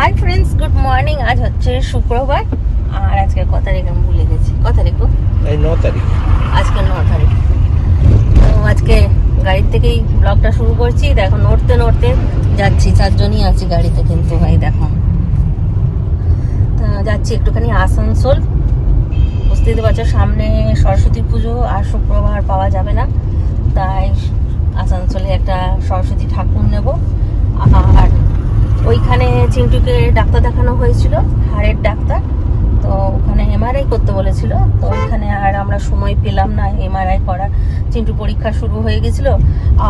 Hi friends good morning আজ হচ্ছে শুক্রবার। আর আজকে ক তারিখ আমি ভুলে গেছি। ক তারিখ? এই ন তারিখ। আজকে ন তারিখ। তো আজকে গাড়ির থেকেই ব্লগটা শুরু করছি। দেখো নড়তে নড়তে যাচ্ছি। চারজনই আছি গাড়িতে কিন্তু ভাই দেখো। তা যাচ্ছি একটুখানি আসানসোল। বুঝতেই তো পারছ সামনে সরস্বতী পুজো আর শুক্রবার পাওয়া যাবে না। তাই আসানসোলে একটা সরস্বতী ঠাকুর নেব। আর ওইখানে চিন্টুকে ডাক্তার দেখানো হয়েছিল, হাড়ের ডাক্তার। তো ওখানে এমআরআই করতে বলেছিল। তো ওইখানে আর আমরা সময় পেলাম না এমআরআই করার। চিন্টু পরীক্ষা শুরু হয়ে গেছিল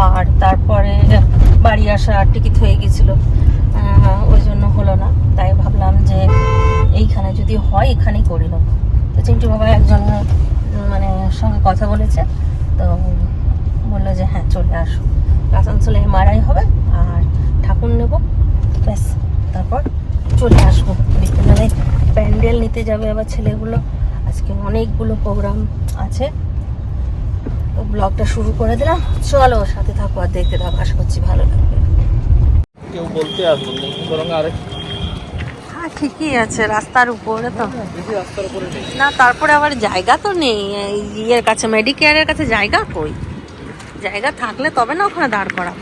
আর তারপরে বাড়ি আসার টিকিট হয়ে গেছিল। ওই জন্য হলো না। তাই ভাবলাম যে এইখানে যদি হয় এখানেই করে নেব। তো চিন্টু বাবা একজন মানে সঙ্গে কথা বলেছে। তো বলল যে হ্যাঁ চলে আসো। আসানসোলে এমআরআই হবে আর ঠাকুর নেব। ব্যাস তারপর চলে আসব। বিকেলবেলায় প্যান্ডেল নিতে যাবে আবার ছেলেগুলো। আজকে অনেকগুলো প্রোগ্রাম আছে। ব্লগটা শুরু করে দিলাম। চলো সাথে থাকো আর দেখতে থাকো। আশা করছি ভালো লাগবে। কেউ বলতে আসব না আরেক হ্যাঁ ঠিকই আছে রাস্তার উপরে তো। বেশি রাস্তার উপরে না তারপরে আবার জায়গা তো নেই। ইয়ের কাছে মেডিকেয়ারের কাছে জায়গা কই? জায়গা থাকলে তবে না ওখানে দাঁড় করা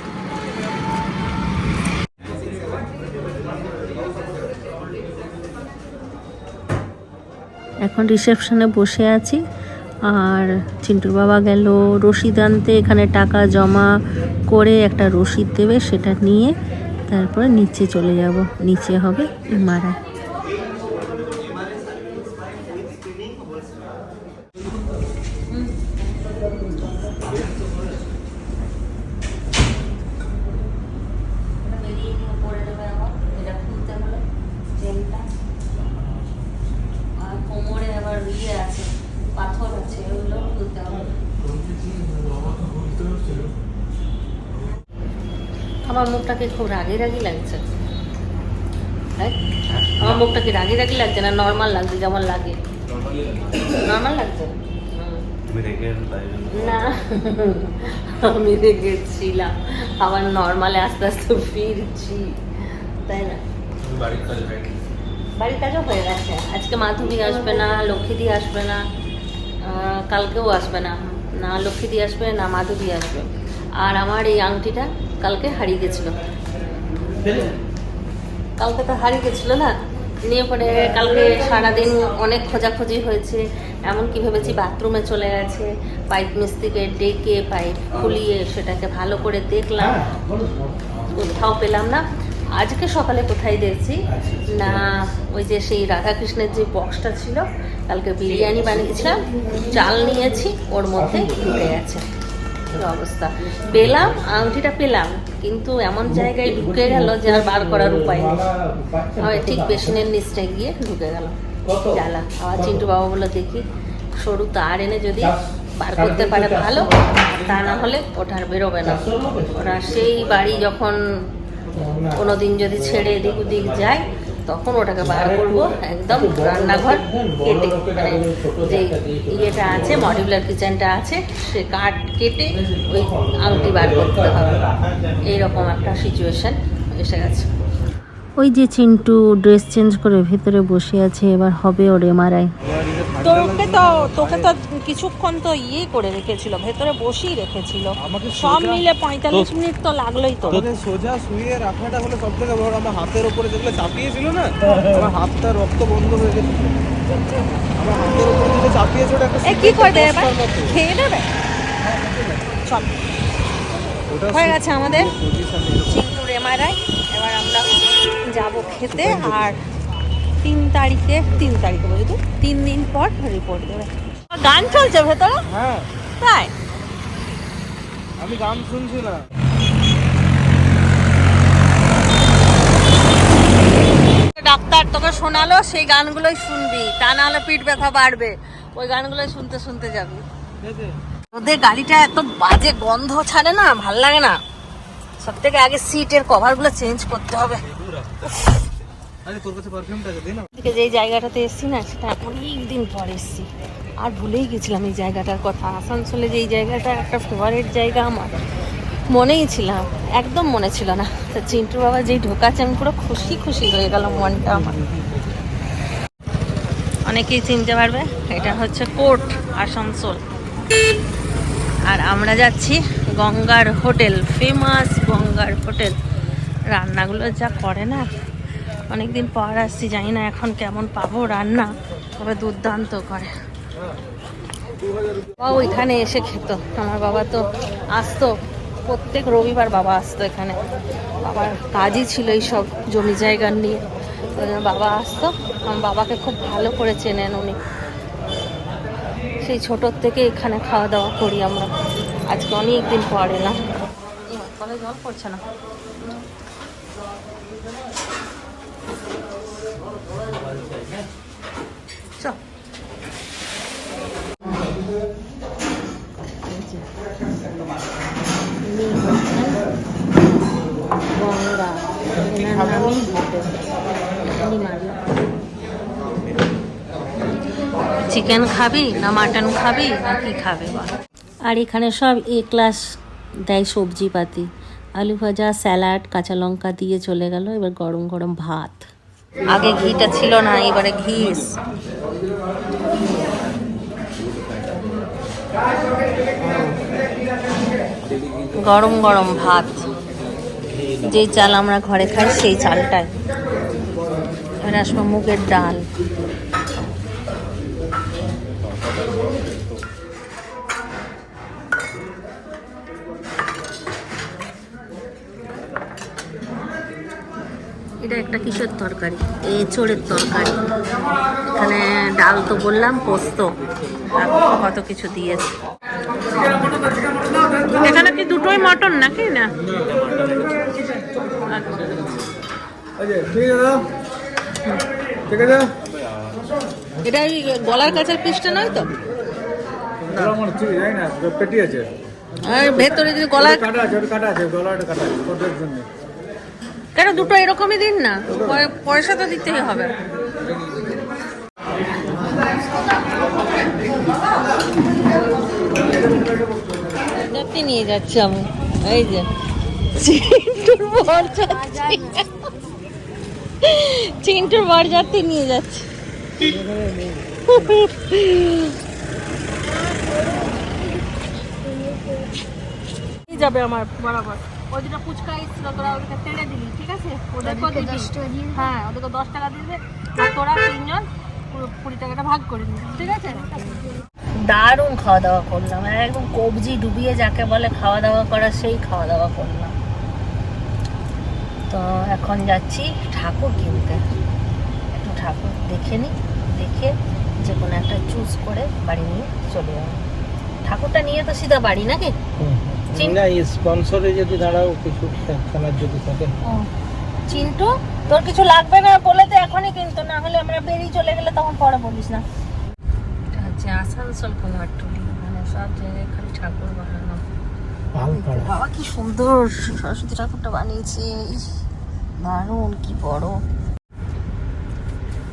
এখন রিসেপশনে বসে আছি। আর চিন্টুর বাবা গেল রসিদ আনতে। এখানে টাকা জমা করে একটা রসিদ দেবে সেটা নিয়ে তারপরে নিচে চলে যাব। নিচে হবে মারা আর কোমরে আবার ইয়ে আছে পাথর আছে ওগুলো খুলতে হবে আমার মুখটাকে খুব রাগি রাগি লাগছে। আমার মুখটা কি রাগি রাগি লাগছে না নর্মাল লাগছে যেমন লাগে। নর্মাল লাগছে। না আমি রেগেছিলাম আবার নর্মালে আস্তে আস্তে ফিরছি তাই না? বাড়ির কাজও হয়ে গেছে। আজকে মাধবী আসবে না লক্ষ্মীদি আসবে না কালকেও আসবে না। না লক্ষ্মীদি আসবে না মাধবী আসবে। আর আমার এই আংটিটা কালকে হারিয়ে গেছিল। কালকে তো হারিয়ে গেছিল না? নিয়ে পরে কালকে সারাদিন অনেক খোঁজাখুঁজি হয়েছে। এমনকি ভেবেছি বাথরুমে চলে গেছে। পাইপ মিস্ত্রিকে ডেকে পাইপ খুলিয়ে সেটাকে ভালো করে দেখলাম। কোথাও পেলাম না। আজকে সকালে কোথায় দেখছি? না ওই যে সেই রাধাকৃষ্ণের যে বক্সটা ছিল কালকে বিরিয়ানি বানিয়েছিলাম। চাল নিয়েছি ওর মধ্যে ঢুকে গেছে। এই অবস্থা। পেলাম, আংটিটা পেলাম, কিন্তু এমন জায়গায় ঢুকে গেল যে আর বার করার উপায় নেই। হয় ঠিক বেসিনের নিচটা গিয়ে ঢুকে গেল। জ্বালা। আবার চিন্টু বাবা বলল, দেখি, সরু তার এনে যদি বার করতে পারে ভালো, তা না হলে ওটা আর বেরোবে না। ওরা সেই বাড়ি যখন কোনোদিন যদি ছেড়ে এদিক ওদিক যায় তখন ওটাকে বার করব একদম রান্নাঘর কেটে মানে যে ইয়েটা আছে মডিউলার কিচেনটা আছে সে কাঠ কেটে ওই আংটি বার করতে হবে। এইরকম একটা সিচুয়েশান এসে গেছে। ওই যে চিন্টু ড্রেস চেঞ্জ করে ভেতরে বসে আছে এবার হবে ওর এমআরআই তোকে তো তোকে তো কিছুক্ষণ তো ইয়ে করে রেখেছিল ভেতরে বসেই রেখেছিল। সব মিলে পঁয়তাল্লিশ মিনিট তো লাগলোই তো সোজা শুয়ে রাখাটা হলো সব থেকে বড় আমার হাতের উপরে যেগুলো চাপিয়েছিল না আমার হাতটা রক্ত বন্ধ হয়ে গেছে। আমার হাতের উপরে ওটা একটা কি করবে সুতির এবার? খেয়ে নেবে? চল। হয়ে গেছে আমাদের। চিন্টুর এমআরআই এবার আমরা যাব খেতে আর তিন তারিখে তিন তারিখে বলি তো তিন দিন পর রিপোর্ট দেবে। গান চলছে ভেতরে? হ্যাঁ। তাই? আমি গান শুনছি না ডাক্তার তোকে শোনালো সেই গানগুলোই শুনবি তা না হলে পিঠ ব্যথা বাড়বে। ওই গানগুলোই শুনতে শুনতে যাবি। ওদের গাড়িটা এত বাজে গন্ধ ছাড়ে না ভালো লাগে না। সব থেকে আগে সিটের কভারগুলো চেঞ্জ করতে হবে। যেই জায়গাটাতে এসছি না, সেটা অনেক দিন পর এসছি। আর ভুলেই গেছিলাম এই জায়গাটার কথা। আসানসোলে যে এই জায়গাটা একটা ফেভারিট জায়গা আমার, মনেই ছিলাম একদম মনে ছিল না। তো চিন্টু বাবা যেই ঢোকাচ্ছে, আমি পুরো খুশি খুশি হয়ে গেল মনটা আমার। অনেকেই চিনতে পারবে, এটা হচ্ছে কোর্ট, আসানসোল। আর আমরা যাচ্ছি গঙ্গার হোটেল ফেমাস গঙ্গার হোটেল। রান্নাগুলো যা করে না, অনেকদিন পর আসছি, জানি না এখন কেমন পাবো রান্না, তবে দুর্দান্ত করে। বাবা ওইখানে এসে খেত, আমার বাবা তো আসতো, প্রত্যেক রবিবার বাবা আসতো এখানে। বাবার কাজই ছিল এই সব জমি জায়গা নিয়ে বাবা আসতো, আমার বাবাকে খুব ভালো করে চেনেন উনি। সেই ছোটোর থেকে এখানে খাওয়া দাওয়া করি আমরা। আজকে অনেক দিন পর এলাম। জল পড়ছে না। চিকেন খাবি না মাটন খাবি না কি খাবে আর এখানে সব এ ক্লাস দেয় সবজি পাতি। আলু ভাজা, স্যালাড, কাঁচা লঙ্কা দিয়ে চলে গেল, এবার গরম গরম ভাত। আগে ঘিটা ছিল না, এবারে ঘি গরম গরম ভাত। যেই চাল আমরা ঘরে খাই, সেই চালটাই। এবার আসব মুগের ডাল। এটা একটা কিসের তরকারি? এই চোরের তরকারি। এখানে ডাল তো বললাম পোস্ত। কত কিছু দিয়েছে। এখানে কি দুটোই মটন নাকি? না। আচ্ছা। এটা ওই গলার কাছের পিসটা নয় তো? পেটি আছে ভেতরে যে গলার কাটা আছে কাটা আছে গলাটা কাটা আছে জন্য। কেন দুটো এরকমই দিন না? পয়- পয়সা তো দিতেই হবে। নিয়ে যাচ্ছি আমি। এই যে। চিন্টুর বর যাচ্ছি। যাত্রী নিয়ে যাচ্ছে। যাবে আমার বরাবর। ওই দুটো ফুচকা এসেছিল তোরা ওদেরকে তেড়ে দিলি ঠিক আছে? ওদেরকেও দিবি হ্যাঁ ওদেরকে দশ টাকা দিবে আর তোরা তিনজন পুরো কুড়ি টাকাটা ভাগ করে নিবি ঠিক আছে? দারুণ খাওয়া দাওয়া করলাম একদম কবজি ডুবিয়ে যাকে বলে খাওয়া দাওয়া করা সেই খাওয়া দাওয়া করলাম। তো এখন যাচ্ছি ঠাকুর কিনতে। একটু ঠাকুর দেখে নিই দেখে যে কোনো একটা চুজ করে বাড়ি নিয়ে চলে যাব। ঠাকুরটা নিয়ে তো সিধা বাড়ি নাকি? না স্পন্সরে যদি দাঁড়াও কিছু খেলার যদি থাকে। চিন্টু তোর কিছু লাগবে না বলে তো এখনই কিন্তু না হলে আমরা বেরিয়ে চলে গেলে তখন পরে বলিস না। এটা হচ্ছে আসানসোল কুমারটুলি মানে সব জায়গায় খালি ঠাকুর বানানো। বাবা কি সুন্দর সরস্বতী ঠাকুরটা বানিয়েছে দারুণ কি বড়।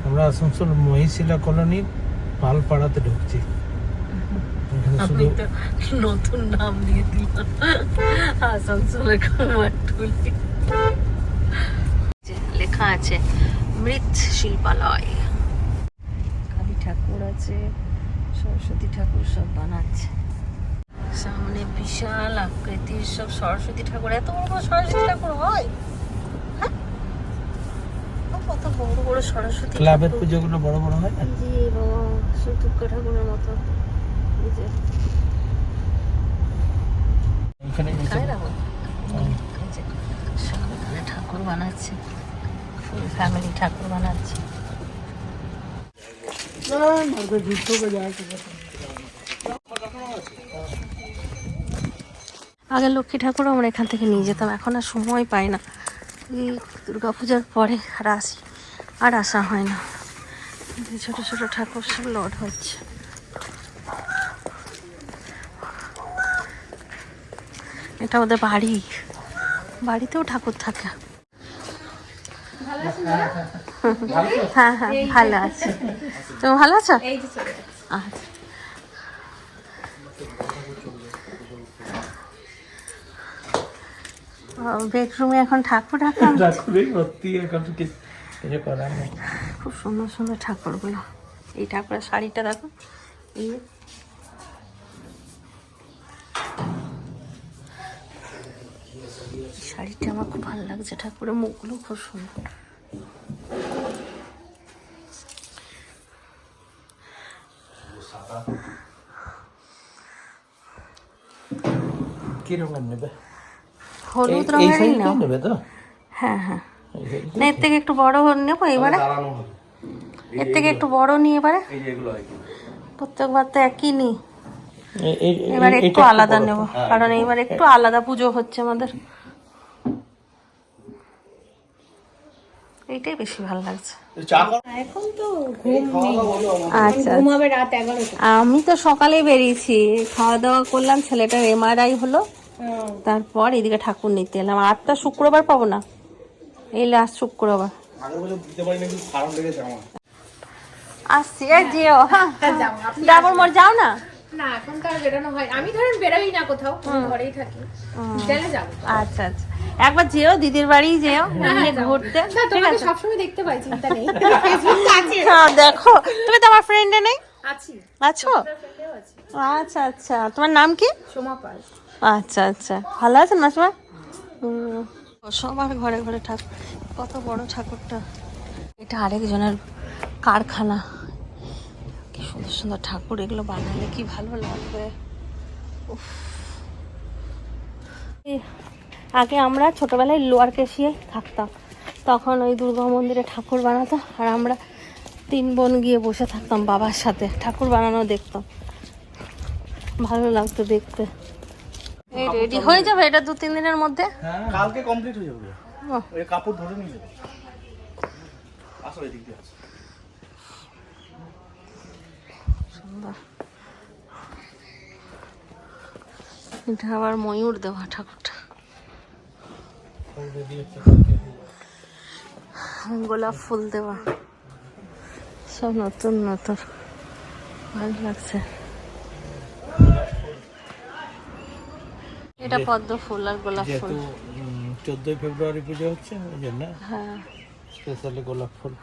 আমরা আসানসোল মহিশিলা কলোনির পালপাড়াতে ঢুকছি। আপনি তো নতুন নাম দিয়ে দিলাম আসানসোলের কুমারটুলি লেখা আছে মৃৎ শিল্পালয়। কালী ঠাকুর আছে সরস্বতী ঠাকুর সব বানাচ্ছে। সামনে বিশাল আকৃতির সব সরস্বতী ঠাকুর। এত বড় বড় সরস্বতী ঠাকুর হয়? হ্যাঁ? কত বড় বড় সরস্বতী ক্লাবের। পুজোগুলো বড় বড় হয় না? জি বাবা দুর্গা ঠাকুরের মতো। ঠাকুর বানাচ্ছে। ফুল ফ্যামিলি ঠাকুর বানাচ্ছে। আগে লক্ষ্মী ঠাকুর আমরা এখান থেকে নিয়ে যেতাম এখন আর সময় পাই না। এই দুর্গাপূজার পরে আর আসি আর আসা হয় না। ছোট ছোট ঠাকুর সব লড হচ্ছে। এটা ওদের বাড়ি। বাড়িতেও ঠাকুর থাকে। হ্যাঁ হ্যাঁ ভালো আছে। তুমি ভালো আছো? আচ্ছা। বেডরুমে এখন ঠাকুর রাখা খুব সুন্দর সুন্দর ঠাকুরগুলো। এই ঠাকুরের শাড়িটা দেখো। এই শাড়িটা আমার খুব ভালো লাগছে ঠাকুরের মুখগুলো খুব সুন্দর। কীরকম নেবে? হলুদ এই- এই রঙেরই নাও। নেবে তো? হ্যাঁ হ্যাঁ। না এর থেকে একটু বড় নেব এবারে? এর থেকে একটু বড় নিয়ে এবারে? প্রত্যেকবার তো একই নিই। এবার একটু আলাদা নেব কারণ এইবার একটু আলাদা পুজো হচ্ছে আমাদের। এইটাই বেশি ভালো লাগছে। এখন তো আচ্ছা ঘুমাবে রাত এগারোটা। আমি তো সকালে বেরিয়েছি। খাওয়া দাওয়া করলাম ছেলেটার এমআরআই হলো। তারপর এদিকে ঠাকুর নিতে এলাম। আর তো শুক্রবার পাবো না। এই লাস্ট শুক্রবার। আসছি যেও। হ্যাঁ ডাবর মোড় যাও না? না এখন তো আর বেরোনো হয় আমি ধরেন বেরোই না কোথাও ঘরেই থাকি। বিকেলে যাব। আচ্ছা আচ্ছা। একবার যেও দিদির বাড়ি যেও এমনি ঘুরতে না ঠিক তোমাকে আছে? সবসময় দেখতে পাই চিন্তা নেই। হ্যাঁ দেখো। তুমি তো আমার ফ্রেন্ডে নেই? আছি। আছো? আচ্ছা আচ্ছা। তোমার নাম কি? সোমা পাল। আচ্ছা আচ্ছা। ভালো আছেন মাসিমা? হুম, সবার ঘরে ঘরে ঠাকুর। কত বড় ঠাকুরটা। এটা আরেকজনের কারখানা। কি সুন্দর সুন্দর ঠাকুর এগুলো বানালে কি ভালো লাগবে? উফ। আগে আমরা ছোটবেলায় লোয়ার কেশিয়ে থাকতাম। তখন ওই দুর্গা মন্দিরে ঠাকুর বানাতো আর আমরা তিন বোন গিয়ে বসে থাকতাম বাবার সাথে ঠাকুর বানানো দেখতাম। ভালো লাগতো দেখতে। এই রেডি হয়ে যাবে এটা দু তিন দিনের মধ্যে? কালকে কমপ্লিট হয়ে যাবে। কাপড় ধরে নিয়ে যাবে। আসো এদিক দিয়ে সুন্দর এটা আবার ময়ূর দেওয়া ঠাকুরটা। গোলাপ ফুল দেওয়া। সব নতুন নতুন। ভালো লাগছে। এটা পদ্ম ফুল আর গোলাপ ফুল। চোদ্দই ফেব্রুয়ারি পুজো হচ্ছে ওই জন্য। হ্যাঁ। স্পেশালি গোলাপ ফুল।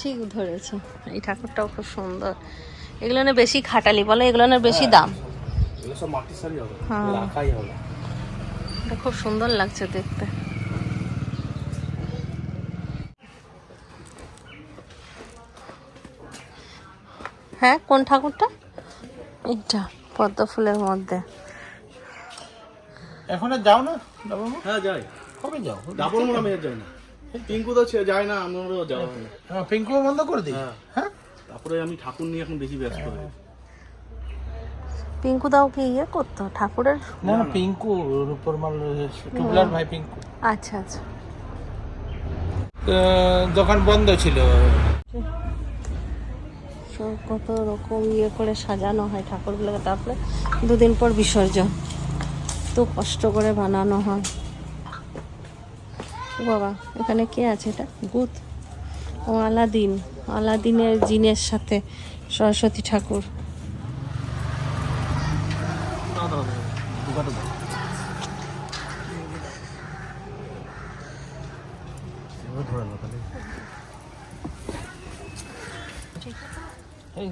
ঠিক ধরেছে। এই ঠাকুরটাও খুব সুন্দর। এগুলো না বেশি খাটালি বলে এগুলো না বেশি দাম? এগুলো সব মাটির শাড়ি হবে হ্যাঁ। রাখাই হবে। এটা খুব সুন্দর লাগছে দেখতে। হ্যাঁ কোন ঠাকুরটা? এইটা পদ্ম ফুলের মধ্যে। এখন আর যাও না বাবা হ্যাঁ যাই। কবে যাও? ডাবল মোড় আমি আর যাই না। পিঙ্কু তো যায় না আমারও যাওয়া হয় না। হ্যাঁ, পিঙ্কু বন্ধ করে দিই? হ্যাঁ। হ্যাঁ? তারপরে আমি ঠাকুর নিয়ে এখন বেশি ব্যস্ত হই পিঙ্কু দাও কি ইয়ে করতো? ঠাকুরের না না পিঙ্কু রূপর মাল টুবলার ভাই পিঙ্কু। আচ্ছা আচ্ছা। দোকান বন্ধ ছিল। সব কত রকম ইয়ে করে সাজানো হয় ঠাকুরগুলোকে তারপরে দুদিন পর বিসর্জন। তো কষ্ট করে বানানো হয়। ও বাবা এখানে কে আছে এটা? গুত ও আলাদিন আলাদিনের জিনের সাথে সরস্বতী ঠাকুর এই,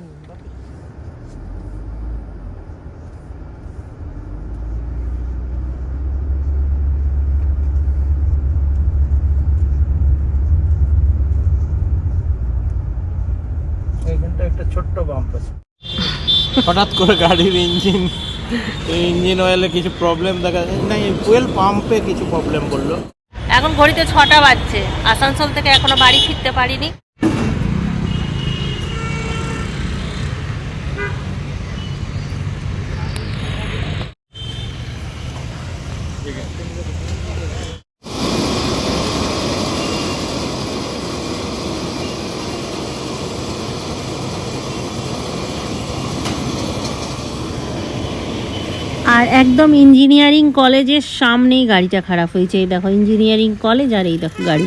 এইখানটা একটা ছোট্ট বাম্প আছে। হঠাৎ করে গাড়ির ইঞ্জিন ইঞ্জিন অয়েলে কিছু প্রবলেম দেখা যায়? না ফুয়েল পাম্পে কিছু প্রবলেম বলল। এখন ঘড়িতে ছটা বাজছে। আসানসোল থেকে এখনও বাড়ি ফিরতে পারিনি। আর একদম ইঞ্জিনিয়ারিং কলেজের সামনেই গাড়িটা খারাপ হয়েছে। এই দেখো, ইঞ্জিনিয়ারিং কলেজ আর এই দেখো গাড়ি।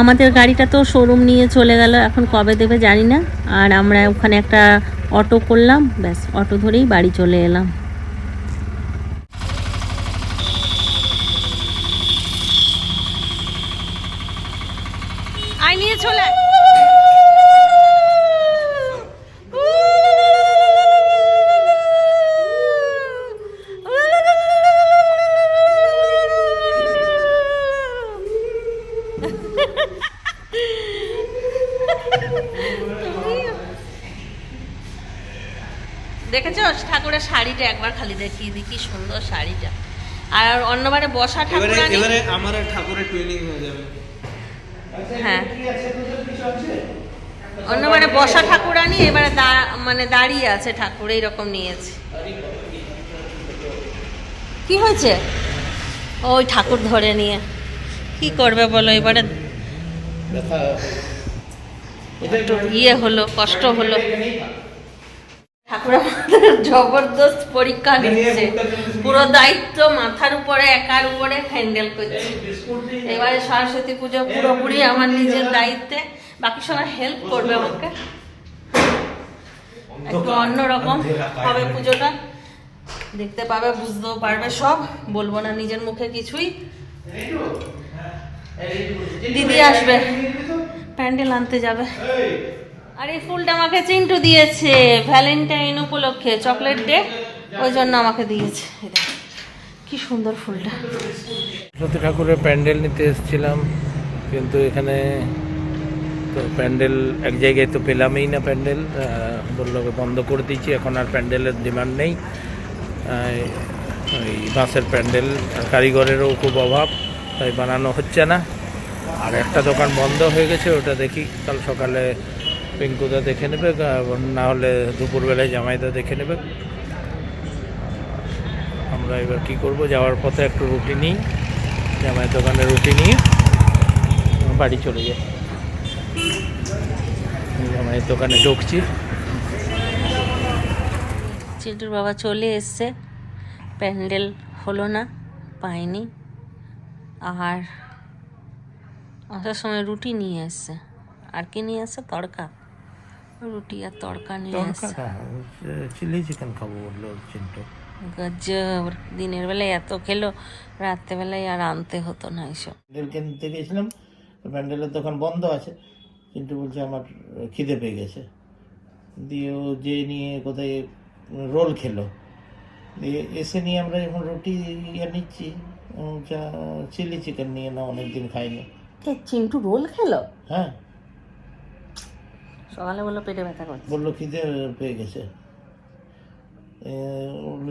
আমাদের গাড়িটা তো শোরুম নিয়ে চলে গেল, এখন কবে দেবে জানি না। আর আমরা ওখানে একটা অটো করলাম, ব্যাস, অটো ধরেই বাড়ি চলে এলাম। দেখেছ? ঠাকুরের শাড়িটা একবার খালি দেখিয়ে দিই কি সুন্দর শাড়িটা। আর অন্যবারে বসা ঠাকুর আমার ঠাকুরের ট্রেনিং হয়ে যাবে। হ্যাঁ। অন্যবারে বসা ঠাকুরানি এবারে দা- মানে দাঁড়িয়ে আছে ঠাকুর এইরকম নিয়েছে। কি হয়েছে? ওই ঠাকুর ধরে নিয়ে। কি করবে বলো এবারে? একটু ইয়ে হলো, কষ্ট হলো। ঠাকুর জবরদস্ত পরীক্ষা নিচ্ছে। পুরো দায়িত্ব মাথার উপরে, একার উপরে হ্যান্ডেল করছে। এবারে সরস্বতী পুজো পুরোপুরি আমার নিজের দায়িত্বে। বাকি সবাই হেল্প করবে আমাকে। একটু অন্যরকম হবে পুজোটা। দেখতে পাবে, বুঝতেও পারবে সব। বলব না, নিজের মুখে কিছুই। দিদি আসবে। প্যান্ডেল আনতে যাবে। আর এই ফুলটা আমাকে চিন্টু দিয়েছে, ভ্যালেন্টাইন উপলক্ষে, চকলেট ডে, ওই জন্য আমাকে দিয়েছে। এই কি সুন্দর ফুলটা। সরস্বতী ঠাকুরের প্যান্ডেল নিতে এসেছিলাম, কিন্তু এখানে তো প্যান্ডেল এক জায়গায় তো পেলামই না প্যান্ডেল বলল বন্ধ করে দিয়েছি, এখন আর প্যান্ডেলের ডিমান্ড নেই। ওই বাঁশের প্যান্ডেল কারিগরেরও খুব অভাব। তাই বানানো হচ্ছে না। আর একটা দোকান বন্ধ হয়ে গেছে, ওটা দেখি। কাল সকালে পিঙ্কুদা দেখে নেবে না হলে দুপুরবেলায় জামাইদা দেখে নেবে। আমরা এবার কি করব? যাওয়ার পথে একটু রুটি নিই। জামাইয়ের দোকানে রুটি নিয়ে বাড়ি চলে যাই। জামাইয়ের দোকানে ঢুকছি। চিন্টুর বাবা চলে এসছে। প্যান্ডেল হলো না, পাইনি। আর আসার সময় রুটি নিয়ে এসছে আর কি নিয়ে এসছে তড়কা। রুটি আর তড়কা নিয়ে এসছে চিলি চিকেন খাব বলল চিন্টু। গজব দিনের বেলায় এত খেলো রাত্রেবেলায় আর আনতে হতো না এসব। প্যান্ডেল কিনতে গেছিলাম প্যান্ডেলের দোকান বন্ধ আছে। কিন্তু বলছে আমার খিদে পেয়ে গেছে। দিয়ে ও যে নিয়ে কোথায় রোল খেলো। দিয়ে এসে নিয়ে আমরা যখন রুটি ইয়ে নিচ্ছি যা চিলি চিকেন নিয়ে না অনেকদিন খাইনি। কে চিন্টু রোল খেলো? হ্যাঁ। সকালে বলল পেটে ব্যথা করছে। বলল খিদে পেয়ে গেছে।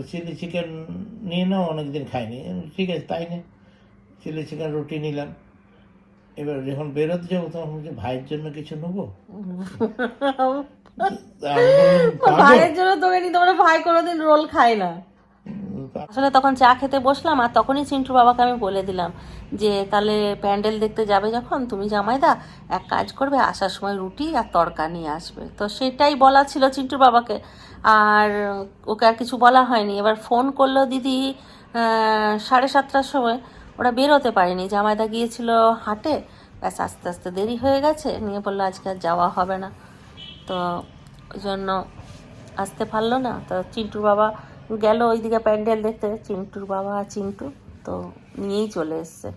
চিলি চিকেন নিয়ে নাও অনেকদিন খাইনি। ঠিক আছে তাই নে। চিলি চিকেন রুটি নিলাম। এবার যখন বেরোতে যাব তখন বলছি ভাইয়ের জন্য কিছু নেব? ভাইয়ের জন্য তোকে নিতে পারে ভাই কোনোদিন রোল খায় না। আসলে তখন চা খেতে বসলাম আর তখনই চিন্টুর বাবাকে আমি বলে দিলাম যে, তাহলে প্যান্ডেল দেখতে যাবে যখন? তুমি জামাইদা, এক কাজ করবে, আসার সময় রুটি আর তড়কা নিয়ে আসবে। তো সেটাই বলা ছিল চিন্টুর বাবাকে। আর ওকে আর কিছু বলা হয়নি। এবার ফোন করল দিদি সাড়ে সাতটার সময়। ওরা বেরোতে পারেনি। জামাইদা গিয়েছিল হাটে। ব্যাস, আস্তে আস্তে দেরি হয়ে গেছে। নিয়ে বলল, আজকে আর যাওয়া হবে না। তো ওই জন্য আসতে পারল না। তো চিন্টুর বাবা গেল ওইদিকে প্যান্ডেল দেখতে চিন্টুর বাবা চিন্টু তো নিয়েই চলে এসছে।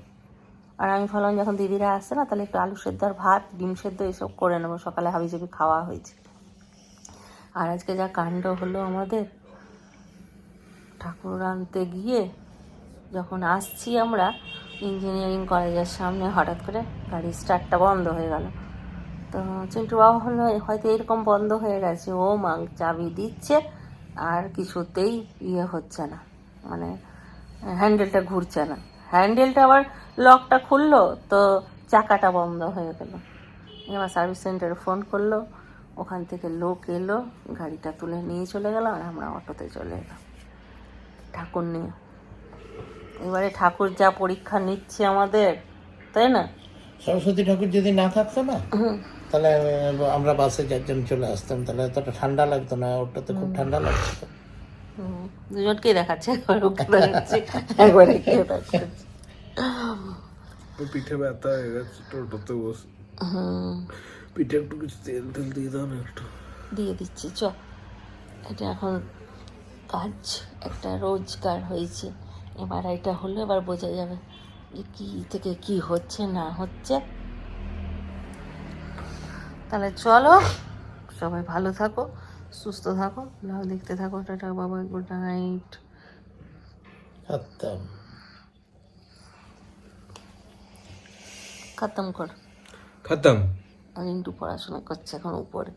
আর আমি ভাবলাম যখন দিদিরা আসছে না, তাহলে একটু আলু সেদ্ধ আর ভাত, ডিম সেদ্ধ এসব করে নেব। সকালে হাবিজাবি খাওয়া হয়েছে। আর আজকে যা কাণ্ড হলো আমাদের, ঠাকুর আনতে গিয়ে যখন আসছি আমরা ইঞ্জিনিয়ারিং কলেজের সামনে হঠাৎ করে গাড়ির স্টার্টটা বন্ধ হয়ে গেল। তো চিন্টু বাবা হলো হয়তো এরকম বন্ধ হয়ে গেছে, ও মা, চাবি দিচ্ছে। আর কিছুতেই ইয়ে হচ্ছে না। মানে হ্যান্ডেলটা ঘুরছে না। হ্যান্ডেলটা আবার লকটা খুললো তো চাকাটা বন্ধ হয়ে গেল। এবার সার্ভিস সেন্টারে ফোন করল ওখান থেকে লোক এলো গাড়িটা তুলে নিয়ে চলে গেল আর আমরা অটোতে চলে এলাম। ঠাকুর নিয়ে। এবারে ঠাকুর যা পরীক্ষা নিচ্ছে আমাদের তাই না? সরস্বতী ঠাকুর যদি না থাকতো না? তাহলে আমরা বাসে চারজন চলে আসতাম তাহলে এতটা ঠান্ডা লাগতো না ওটাতে খুব ঠান্ডা লাগতো। হুম, দুজনকেই দেখাচ্ছে একবার ওকে দেখাচ্ছি একবার একে দেখাচ্ছি। পিঠে ব্যথা হয়ে গেছে টোটোতে বসে। হুম। পিঠে একটু কিছু তেল তেল দিয়ে দাও না একটু। দিয়ে দিচ্ছি চ। এটা এখন কাজ একটা রোজগার হয়েছে। এবার এটা হলে এবার বোঝা যাবে যে কী থেকে কি হচ্ছে না হচ্ছে। তাহলে চলো সবাই ভালো থাকো সুস্থ থাকো ব্লগ দেখতে থাকো টাটা বাবা গুড নাইট খতম। খতম কর। খতম। অনেকটু পড়াশোনা করছে এখন উপরে।